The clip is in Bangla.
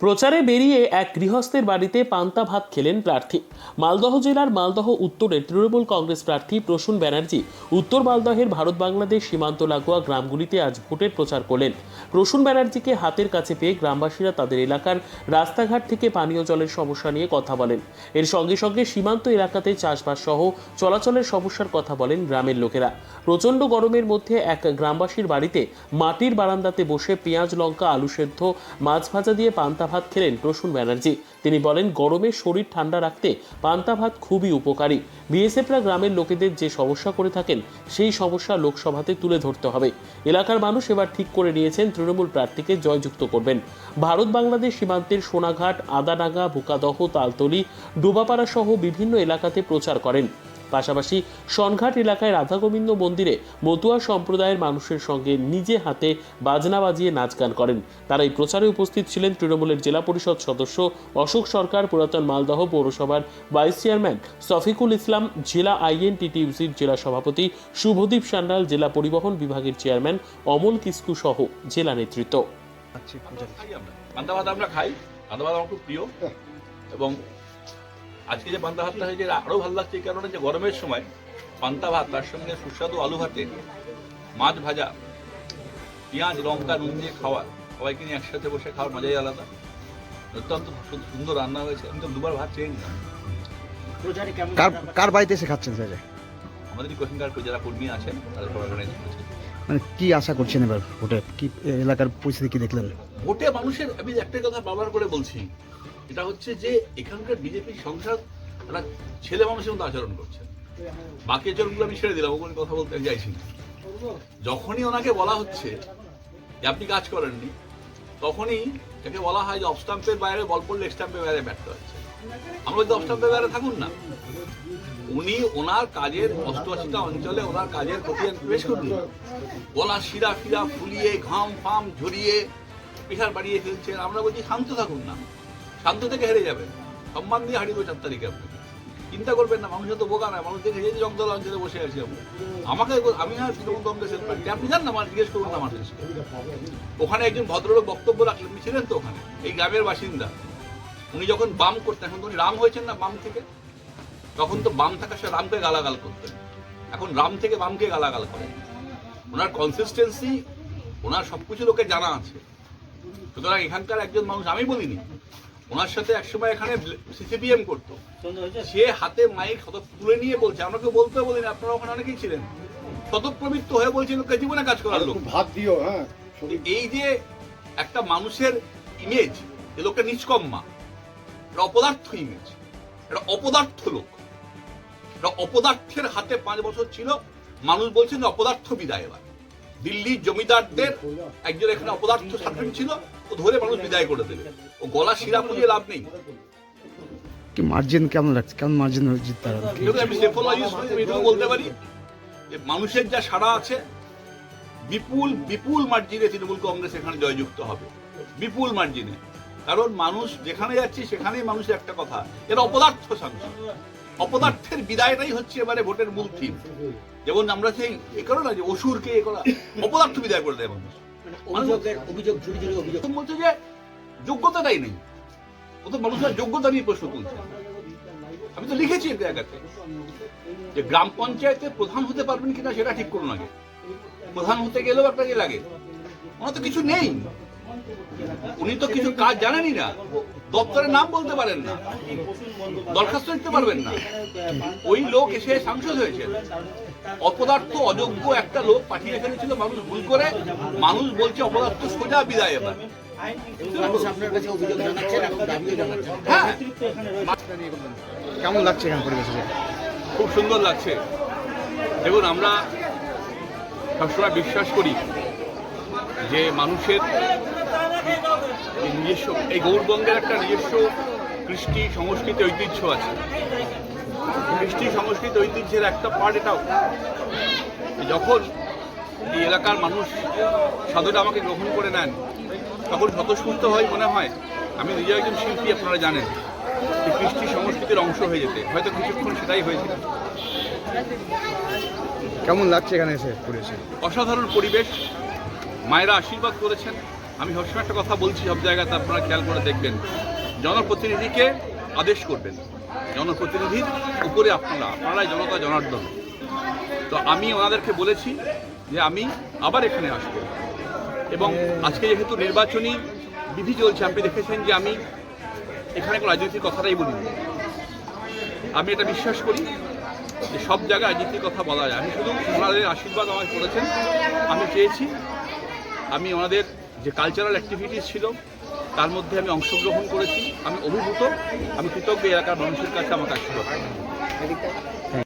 প্রচারে বেরিয়ে এক গৃহস্থের বাড়িতে পান্তা ভাত খেলেন প্রার্থী। মালদহ জেলার মালদহ উত্তরের তৃণমূল কংগ্রেস প্রার্থী প্রসূন ব্যানার্জি, উত্তর মালদহের ভারত বাংলাদেশ সীমান্ত লাগোয়া গ্রামগুলিতে আজ ভোটের প্রচার করলেন। প্রসূন ব্যানার্জিকে হাতের কাছে পেয়ে গ্রামবাসীরা তাদের এলাকার রাস্তাঘাট থেকে পানীয় জলের সমস্যা নিয়ে কথা বলেন। এর সঙ্গে সঙ্গে সীমান্ত এলাকাতে চাষবাস সহ চলাচলের সমস্যার কথা বলেন গ্রামের লোকেরা। প্রচণ্ড গরমের মধ্যে এক গ্রামবাসীর বাড়িতে মাটির বারান্দাতে বসে পেঁয়াজ, লঙ্কা, আলু সেদ্ধ, মাছ ভাজা দিয়ে পান্তা ভাত খেলেন প্রসূন ব্যানার্জি। তিনি বলেন, গরমে শরীর ঠান্ডা রাখতে পান্তা ভাত খুবই উপকারী। বিএসএফরা গ্রামের লোকেদের যে সমস্যা করে থাকেন, সেই সমস্যা লোকসভাতে তুলে ধরতে হবে। এলাকার মানুষ এবার ঠিক করে নিয়েছেন, তৃণমূল প্রার্থীকে জয়যুক্ত করবেন। ভারত বাংলাদেশ সীমান্তের সোনাঘাট, আদানাগা, বোকাদহ, তালতলি ডোবাপাড়া সহ বিভিন্ন এলাকাতে প্রচার করেন। পাশাপাশি সনঘাট এলাকায় রাধাগোবিন্দ মন্দিরে মতুয়া সম্প্রদায়ের মানুষের সঙ্গে নিজে হাতে বাজনা বাজিয়ে নাচ গান করেন। তারা এই প্রচারে উপস্থিত ছিলেন তৃণমূলের জেলা পরিষদ সদস্য অশোক সরকার পুরাতন মালদহ পৌরসভার ভাইস চেয়ারম্যান সফিকুল ইসলাম জেলা আইএনটিটিউসির জেলা সভাপতি শুভদীপ সান্যাল জেলা পরিবহন বিভাগের চেয়ারম্যান অমল কিস্কু সহ জেলা নেতৃত্ব। আচ্ছা আমরা। খাই। আমার খুব প্রিয়। এবং আজকে যে পান্তা ভাতটা হয়েছে আরও ভালো লাগছে এই কারণে যে গরমের সময় পান্তা ভাত তার সঙ্গে সুস্বাদু আলু ভাতে মাছ ভাজা পেঁয়াজ লঙ্কা নুন দিয়ে খাওয়া সবাইকে নিয়ে একসাথে বসে খাওয়ার মজাই আলাদা। অত্যন্ত সুন্দর রান্না হয়েছে। আমি তো দুবার ভাত চেয়ে নিলাম। কার কার বাড়িতে এসে খাচ্ছেন স্যার? আমাদের কোচিংকার যারা কর্মী আছেন তাদের অর্গানাইজ মানে কি আশা করছেন এবার ভোটে? কি এলাকার পরিস্থিতি কি দেখলেন? ভোটে মানুষের আমি একটাই কথা বারবার করে বলছি। এটা হচ্ছে যে এখানকার বিজেপির সংসদ একটা ছেলে মানুষের মতো আচরণ করছে। বাকি আচরণগুলো আমি ছেড়ে দিলাম, ওগুলো কথা বলতে চাইছি না। যখনই ওনাকে বলা হচ্ছে যে আপনি কাজ করেননি, তখনই যাকে বলা হয় যে অফ স্টাম্পের বাইরে বল পড়লে স্টাম্পের বাইরে ব্যর্থ হচ্ছে। আমরা যদি অফস্টাম্পের বাইরে থাকুন না। উনি ওনার কাজের অষ্টআশিটা অঞ্চলে ওনার কাজের খতিয়ান পেশ করুন গলা শিরা ফিরা ফুলিয়ে, ঘাম ফাম ঝরিয়ে প্রেশার বাড়িয়ে ফেলছেন। আমরা বলছি শান্ত থাকুন না। শান্ত থেকে হেরে যাবেন সম্মান দিয়ে হারিয়ে চার তারিখে আপনি। চিন্তা করবেন না মানুষের তো বোকা না মানুষ দেখে যে অঞ্চলে বসে আছি আমাকে আমি না তৃণমূল কংগ্রেসের প্রার্থী। আপনি জান না জিজ্ঞেস করুন না ওখানে একজন ভদ্রলোক বক্তব্য রাখলেন। ছিলেন তো ওখানে, এই গ্রামের বাসিন্দা। উনি যখন বাম করতেন, এখন তো উনি রাম হয়েছেন না বাম থেকে? তখন তো বাম থাকা সে রামকে গালাগাল করতেন। এখন রাম থেকে বামকে গালাগাল করেন ওনার কনসিস্টেন্সি ওনার সবকিছু লোকে জানা আছে। সুতরাং এখানকার একজন মানুষ, আমি বলিনি ওনার সাথে একসময় এখানে সিসিপিএম করতো। সে হাতে মাইক তুলে নিয়ে বলছে। আমরা কেউ বলতে বলিনি আপনারা ওখানে অনেকেই ছিলেন। শতপ্রবৃত্ত হয়ে বলছে লোককে জীবনে কাজ করার লোক। ভাত দিও হ্যাঁ। এই যে একটা মানুষের ইমেজ যে লোকটা নিষ্কম্মা। এটা অপদার্থ ইমেজ এটা অপদার্থ লোক। এটা অপদার্থের হাতে পাঁচ বছর ছিল। মানুষ বলছেন যে অপদার্থ বিদায় এবার। দিল্লির জমিদারদের একজন এখানে অপদার্থ সার্ভেন্ট ছিল ও ধরে মানুষ বিদায় করে দেবে। ও গলা শিরা পুড়িয়ে লাভ নেই। কি মার্জিন কেমন লাগছে কেমন মার্জিন আমি ইউজ করি আমি এটুকু বলতে পারি যে মানুষের যা সাড়া আছে বিপুল বিপুল মার্জিনে তৃণমূল কংগ্রেস এখানে জয়যুক্ত হবে। বিপুল মার্জিনে কারণ মানুষ যেখানে যাচ্ছে সেখানেই মানুষের একটা কথা এটা অপদার্থ সাংসদ। অপদার্থের বিদায়টাই হচ্ছে এবারে ভোটের মূল থিম। যেমন আমরা সেই এ করো না যে অসুরকে এ করা। অপদার্থ বিদায় করে দেয় মানুষ। অভিযোগ ঝুড়ি ঝুড়ি অভিযোগ বলছে যে যোগ্যতাটাই নেই। ও তো মানুষের যোগ্যতা নিয়ে প্রশ্ন তুলছে। আমি তো লিখেছি এক জায়গাতে যে গ্রাম পঞ্চায়েতে প্রধান হতে পারবেন কিনা সেটা ঠিক করুন আগে। প্রধান হতে গেলেও একটা আপনাকে লাগে। ওনার তো কিছু নেই। উনি তো কিছু কাজ জানেনই না। দপ্তরের নাম বলতে পারেন না। দরখাস্ত দিতে পারবেন না। ওই লোক এসে সাংসদ হয়েছে অপদার্থ অযোগ্য একটা লোক পাঠিয়ে ফেলেছিল মানুষ ভুল করে। মানুষ বলছে অপদার্থ সোজা বিদায় এবার। হ্যাঁ। কেমন লাগছে এখানে পরিবেশে খুব সুন্দর লাগছে। দেখুন আমরা সবসময় বিশ্বাস করি যে মানুষের নিজস্ব এই গৌরবঙ্গের একটা নিজস্ব কৃষ্টি সংস্কৃতি ঐতিহ্য আছে। কৃষ্টি সংস্কৃতি ঐতিহ্যের একটা পার্ট এটাও। যখন এই এলাকার মানুষ সাধুটা আমাকে গ্রহণ করে নেন তখন স্বতঃস্ফূর্ত হয় মনে হয় আমি নিজে একজন শিল্পী আপনারা জানেন যে কৃষ্টি সংস্কৃতির অংশ হয়ে যেতে। হয়তো কিছুক্ষণ সেটাই হয়েছিল। কেমন লাগছে এখানে এসে পরিবেশে অসাধারণ পরিবেশ। মায়েরা আশীর্বাদ করেছেন। আমি সবসময় একটা কথা বলছি সব জায়গাতে আপনারা খেয়াল করে দেখবেন। জনপ্রতিনিধিকে আদেশ করবেন। জনপ্রতিনিধির উপরে আপনারা, আপনারাই জনতা, জনার্দন। তো আমি ওনাদেরকে বলেছি যে আমি আবার এখানে আসব। এবং আজকে যেহেতু নির্বাচনী বিধি চলছে, আপনি দেখেছেন যে আমি এখানে কোনো রাজনীতির কথাটাই বলিনি। আমি এটা বিশ্বাস করি যে সব জায়গায় রাজনীতির কথা বলা যায়। আমি শুধু ওনাদের আশীর্বাদ আমায় করেছেন। আমি চেয়েছি আমি ওনাদের যে কালচারাল অ্যাক্টিভিটিস ছিল, তার মধ্যে আমি অংশগ্রহণ করেছি। আমি অভিভূত, আমি কৃতজ্ঞ এলাকার মানুষের কাছে আমাকে আশীর্বাদ